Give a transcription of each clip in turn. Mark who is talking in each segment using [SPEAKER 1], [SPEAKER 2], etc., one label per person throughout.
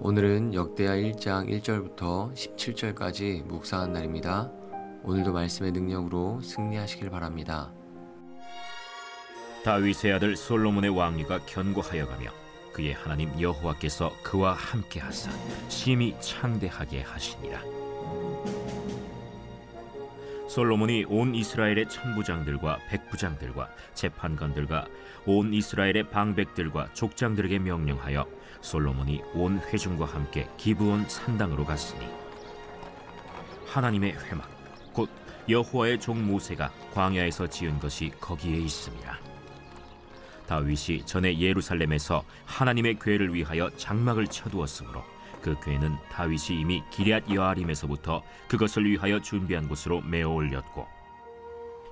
[SPEAKER 1] 오늘은 역대하 1장 1절부터 17절까지 묵상한 날입니다. 오늘도 말씀의 능력으로 승리하시길 바랍니다.
[SPEAKER 2] 다윗의 아들 솔로몬의 왕위가 견고하여 가며 그의 하나님 여호와께서 그와 함께 하사 심히 창대하게 하시니라. 솔로몬이 온 이스라엘의 천부장들과 백부장들과 재판관들과 온 이스라엘의 방백들과 족장들에게 명령하여 솔로몬이 온 회중과 함께 기브온 산당으로 갔으니 하나님의 회막 곧 여호와의 종 모세가 광야에서 지은 것이 거기에 있습니다. 다윗이 전에 예루살렘에서 하나님의 궤를 위하여 장막을 쳐두었으므로 그 궤는 다윗이 이미 기럇 여아림에서부터 그것을 위하여 준비한 곳으로 메어 올렸고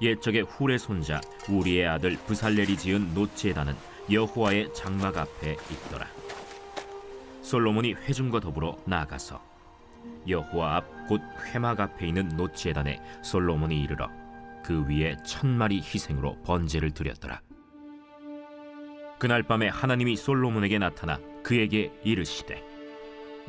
[SPEAKER 2] 옛적에 훌의 손자 우리의 아들 부살렐이 지은 노제단은 여호와의 장막 앞에 있더라. 솔로몬이 회중과 더불어 나아가서 여호와 앞 곧 회막 앞에 있는 노제단에 솔로몬이 이르러 그 위에 천 마리 희생으로 번제를 드렸더라. 그날 밤에 하나님이 솔로몬에게 나타나 그에게 이르시되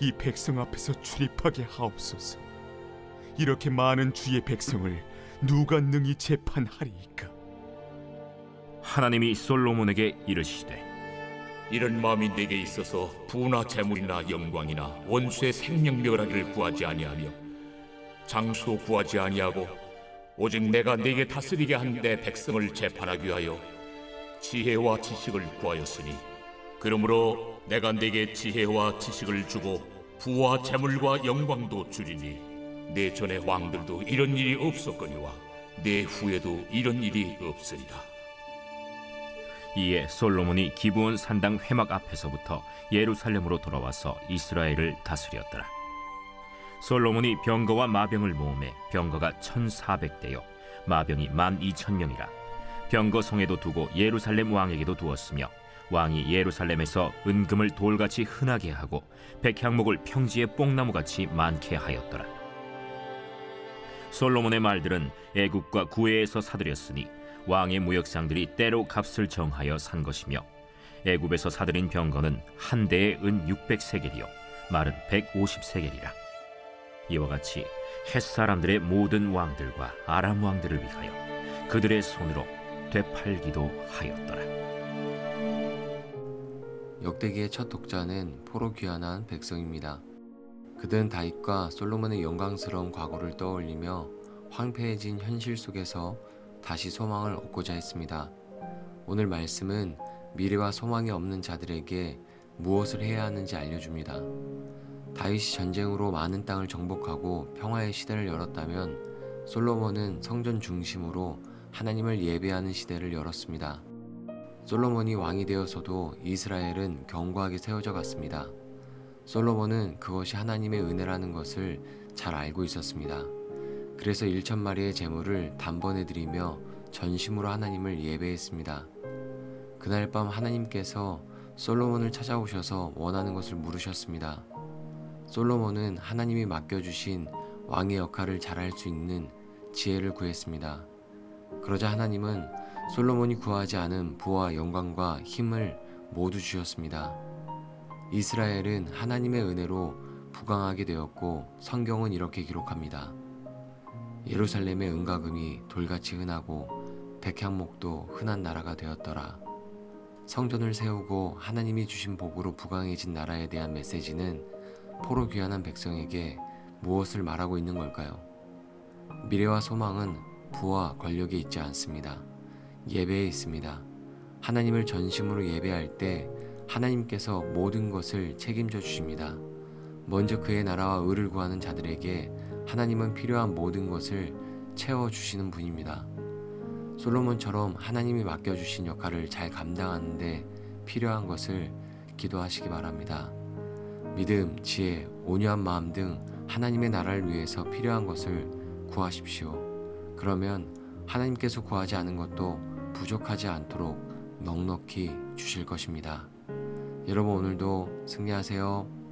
[SPEAKER 3] 이 백성 앞에서 출입하게 하옵소서 이렇게 많은 주의 백성을 누가 능히 재판하리이까?
[SPEAKER 2] 하나님이 솔로몬에게 이르시되
[SPEAKER 4] 이런 마음이 네게 있어서 부나 재물이나 영광이나 원수의 생명 멸하기를 구하지 아니하며 장수도 구하지 아니하고 오직 내가 네게 다스리게 한 내 백성을 재판하기 위하여 지혜와 지식을 구하였으니 그러므로 내가 네게 지혜와 지식을 주고 부와 재물과 영광도 주리니 내 전의 왕들도 이런 일이 없었거니와 내 후에도 이런 일이 없으리라.
[SPEAKER 2] 이에 솔로몬이 기브온 산당 회막 앞에서부터 예루살렘으로 돌아와서 이스라엘을 다스렸더라. 솔로몬이 병거와 마병을 모음해 병거가 1,400대요 마병이 12,000명이라 병거 성에도 두고 예루살렘 왕에게도 두었으며 왕이 예루살렘에서 은금을 돌같이 흔하게 하고 백향목을 평지에 뽕나무같이 많게 하였더라. 솔로몬의 말들은 애국과 구해에서 사들였으니 왕의 무역상들이 때로 값을 정하여 산 것이며 애굽에서 사들인 병거는 한 대에 은 600세겔이요 말은 150세겔이라 이와 같이 햇 사람들의 모든 왕들과 아람 왕들을 위하여 그들의 손으로 되팔기도 하였더라
[SPEAKER 1] 역대기의 첫 독자는 포로 귀환한 백성입니다. 그들은 다윗과 솔로몬의 영광스러운 과거를 떠올리며 황폐해진 현실 속에서 다시 소망을 얻고자 했습니다. 오늘 말씀은 미래와 소망이 없는 자들에게 무엇을 해야 하는지 알려줍니다. 다윗이 전쟁으로 많은 땅을 정복하고 평화의 시대를 열었다면 솔로몬은 성전 중심으로 하나님을 예배하는 시대를 열었습니다. 솔로몬이 왕이 되어서도 이스라엘은 견고하게 세워져 갔습니다. 솔로몬은 그것이 하나님의 은혜라는 것을 잘 알고 있었습니다. 그래서 1천 마리의 제물을 단번에 드리며 전심으로 하나님을 예배했습니다. 그날 밤 하나님께서 솔로몬을 찾아오셔서 원하는 것을 물으셨습니다. 솔로몬은 하나님이 맡겨주신 왕의 역할을 잘할 수 있는 지혜를 구했습니다. 그러자 하나님은 솔로몬이 구하지 않은 부와 영광과 힘을 모두 주셨습니다. 이스라엘은 하나님의 은혜로 부강하게 되었고 성경은 이렇게 기록합니다. 예루살렘의 은가금이 돌같이 흔하고 백향목도 흔한 나라가 되었더라. 성전을 세우고 하나님이 주신 복으로 부강해진 나라에 대한 메시지는 포로 귀환한 백성에게 무엇을 말하고 있는 걸까요? 미래와 소망은 부와 권력에 있지 않습니다. 예배에 있습니다. 하나님을 전심으로 예배할 때 하나님께서 모든 것을 책임져 주십니다. 먼저 그의 나라와 의를 구하는 자들에게 하나님은 필요한 모든 것을 채워 주시는 분입니다. 솔로몬처럼 하나님이 맡겨주신 역할을 잘 감당하는데 필요한 것을 기도하시기 바랍니다. 믿음, 지혜, 온유한 마음 등 하나님의 나라를 위해서 필요한 것을 구하십시오. 그러면 하나님께서 구하지 않은 것도 부족하지 않도록 넉넉히 주실 것입니다. 여러분 오늘도 승리하세요.